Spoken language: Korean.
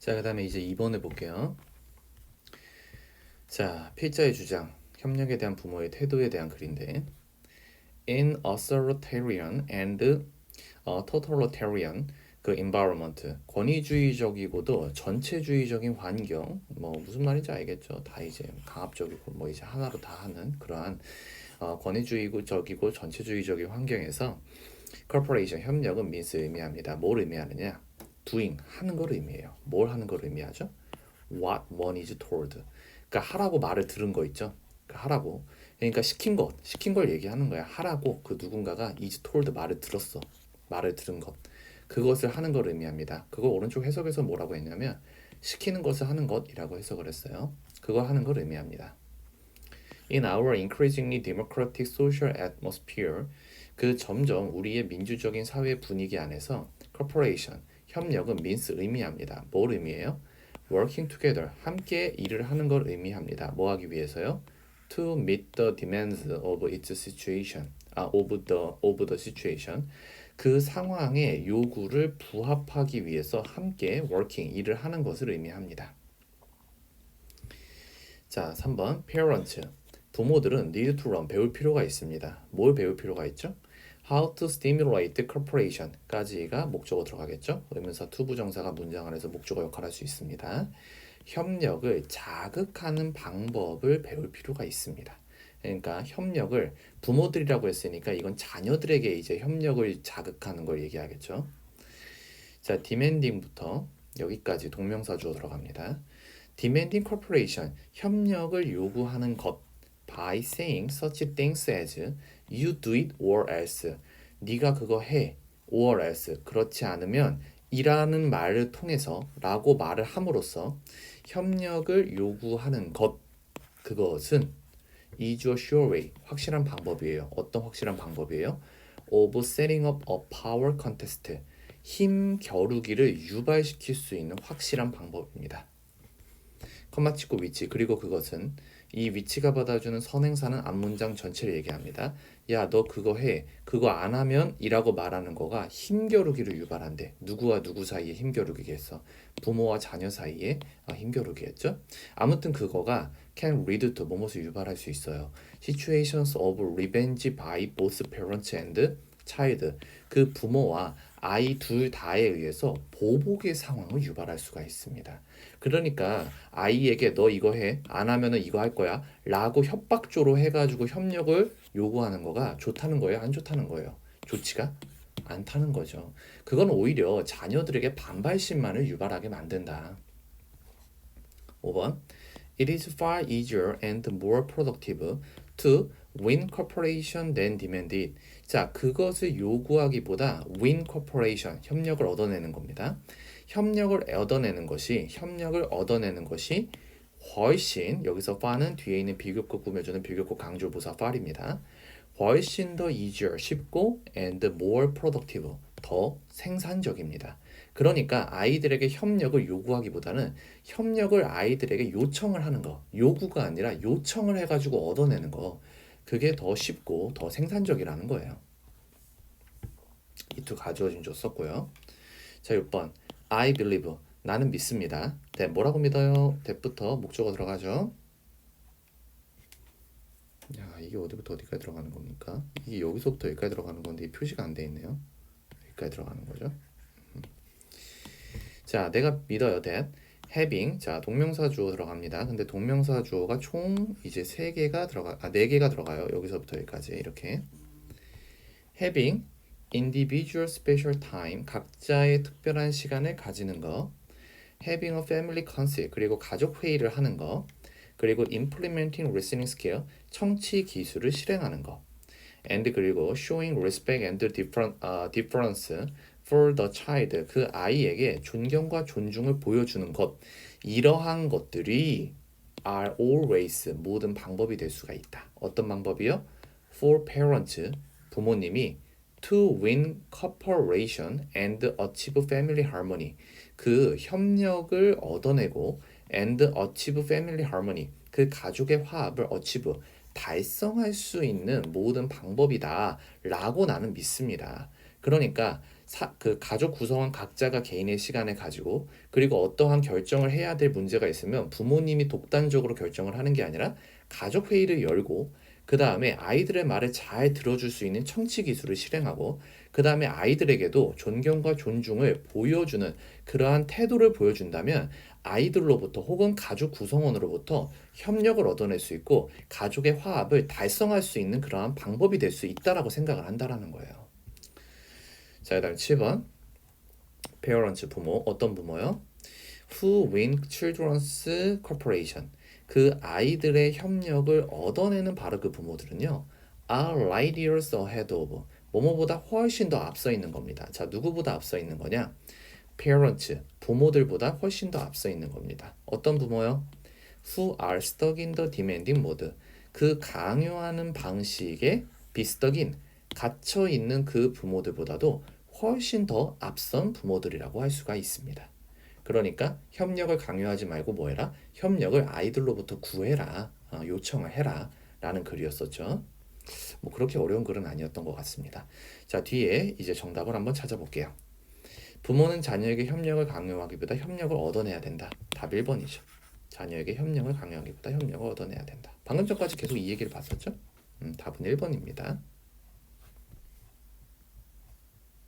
자, 그 다음에 이제 2번 해볼게요. 자, 필자의 주장, 협력에 대한 부모의 태도에 대한 글인데 In authoritarian and uh, totalitarian 그 environment, 권위주의적이고도 전체주의적인 환경, 뭐 무슨 말인지 알겠죠? 다 이제 강압적이고 뭐 이제 하나로 다 하는 그러한 어, 권위주의적이고 전체주의적인 환경에서 corporation 협력은 means 의미합니다. 뭘 의미하느냐? Doing 하는 걸 의미해요. 뭘 하는 걸 의미하죠? what one is told. 그러니까 하라고 말을 들은 거 있죠. 그러니까 하라고. 그러니까 시킨 것, 시킨 걸 얘기하는 거야. 하라고 그 누군가가 is told 말을 들었어. 말을 들은 것. 그것을 하는 걸 의미합니다. 그거 오른쪽 해석에서 뭐라고 했냐면 시키는 것을 하는 것이라고 해석을 했어요. 그거 하는 걸 의미합니다. In our increasingly democratic social atmosphere, 그 점점 우리의 민주적인 사회 분위기 안에서 corporation, 협력은 means 의미합니다. 뭘 의미해요? working together, 함께 일을 하는 걸 의미합니다. 뭐 하기 위해서요? to meet the demands of its situation, 아, of the, of the situation. 그 상황의 요구를 부합하기 위해서 함께 working, 일을 하는 것을 의미합니다. 자, 3번 parents. 부모들은 need to learn 배울 필요가 있습니다. 뭘 배울 필요가 있죠? How to stimulate corporation까지가 목적어 들어가겠죠? 의문사 투부정사가 문장 안에서 목적어 역할을 할수 있습니다. 협력을 자극하는 방법을 배울 필요가 있습니다. 그러니까 협력을 부모들이라고 했으니까 이건 자녀들에게 이제 협력을 자극하는 걸 얘기하겠죠. 자, demanding부터 여기까지 동명사 주어 들어갑니다. demanding corporation 협력을 요구하는 것 by saying such things as you do it or else 네가 그거 해 or else 그렇지 않으면 이라는 말을 통해서 라고 말을 함으로써 협력을 요구하는 것 그것은 is a sure way 확실한 방법이에요. 어떤 확실한 방법이에요? of setting up a power contest 힘 겨루기를 유발시킬 수 있는 확실한 방법입니다. 컴마 찍고 위치 그리고 그것은 이 위치가 받아주는 선행사는 앞문장 전체를 얘기합니다. 야, 너 그거 해. 그거 안 하면 이라고 말하는 거가 힘겨루기를 유발한대. 누구와 누구 사이에 힘겨루기겠어? 부모와 자녀 사이에 아, 힘겨루기겠죠? 아무튼 그거가 can lead to 뭐뭇을 유발할 수 있어요. Situations of revenge by both parents and child. 그 부모와 아이 둘 다에 의해서 보복의 상황을 유발할 수가 있습니다. 그러니까 아이에게 너 이거 해. 안 하면은 이거 할 거야. 라고 협박조로 해가지고 협력을 요구하는 거가 좋다는 거예요? 안 좋다는 거예요? 좋지가 않다는 거죠. 그건 오히려 자녀들에게 반발심만을 유발하게 만든다. 5번. It is far easier and more productive to win cooperation than demand it. 자, 그것을 요구하기보다 win cooperation, 협력을 얻어내는 겁니다. 협력을 얻어내는 것이 협력을 얻어내는 것이 훨씬 여기서 far는 뒤에 있는 비교급 꾸며주는 비교급 강조부사 far입니다. 훨씬 더 easier, 쉽고 and more productive, 더 생산적입니다. 그러니까 아이들에게 협력을 요구하기보다는 협력을 아이들에게 요청을 하는 거, 요구가 아니라 요청을 해가지고 얻어내는 거, 그게 더 쉽고 더 생산적이라는 거예요. 이 두 가져오신 줬었고요. 자, 6번. I believe. 나는 믿습니다. 대 뭐라고 믿어요? 대부터 목적어 들어가죠. 야, 이게 어디부터 어디까지 들어가는 겁니까? 이게 여기서부터 여기까지 들어가는 건데 이 표시가 안 돼 있네요. 여기까지 들어가는 거죠. 음. 자, 내가 믿어요. that having 자, 동명사 주어 들어갑니다. 근데 동명사 주어가 총 이제 세 개가 들어가 아, 네 개가 들어가요. 여기서부터 여기까지 이렇게 having individual special time 각자의 특별한 시간을 가지는 거 having a family council 그리고 가족 회의를 하는 거 그리고 implementing listening skill 청취 기술을 실행하는 거 and 그리고 showing respect and uh, difference for the child 그 아이에게 존경과 존중을 보여주는 것 이러한 것들이 are always 모든 방법이 될 수가 있다. 어떤 방법이요? For parents 부모님이 to win cooperation and achieve family harmony 그 협력을 얻어내고 and achieve family harmony 그 가족의 화합을 achieve 달성할 수 있는 모든 방법이다 라고 나는 믿습니다. 그러니까 사, 그 가족 구성원 각자가 개인의 시간을 가지고 그리고 어떠한 결정을 해야 될 문제가 있으면 부모님이 독단적으로 결정을 하는 게 아니라 가족 회의를 열고 그 다음에 아이들의 말을 잘 들어줄 수 있는 청취 기술을 실행하고 그 다음에 아이들에게도 존경과 존중을 보여주는 그러한 태도를 보여준다면 아이들로부터 혹은 가족 구성원으로부터 협력을 얻어낼 수 있고 가족의 화합을 달성할 수 있는 그러한 방법이 될 수 있다라고 생각을 한다라는 거예요. 자, 그다음 7번. parents 부모 어떤 부모요? who win children's cooperation 그 아이들의 협력을 얻어내는 바로 그 부모들은요. are light years ahead of 뭐뭐보다 훨씬 더 앞서 있는 겁니다. 자, 누구보다 앞서 있는 거냐? parents 부모들보다 훨씬 더 앞서 있는 겁니다. 어떤 부모요? who are stuck in the demanding mode 그 강요하는 방식에 비슷하긴 갇혀 있는 그 부모들보다도 훨씬 더 앞선 부모들이라고 할 수가 있습니다. 그러니까 협력을 강요하지 말고 뭐 해라? 협력을 아이들로부터 구해라, 어, 요청을 해라 라는 글이었었죠. 뭐 그렇게 어려운 글은 아니었던 것 같습니다. 자 뒤에 이제 정답을 한번 찾아볼게요. 부모는 자녀에게 협력을 강요하기보다 협력을 얻어내야 된다. 답 1번이죠. 자녀에게 협력을 강요하기보다 협력을 얻어내야 된다. 방금 전까지 계속 이 얘기를 봤었죠? 음, 답은 1번입니다.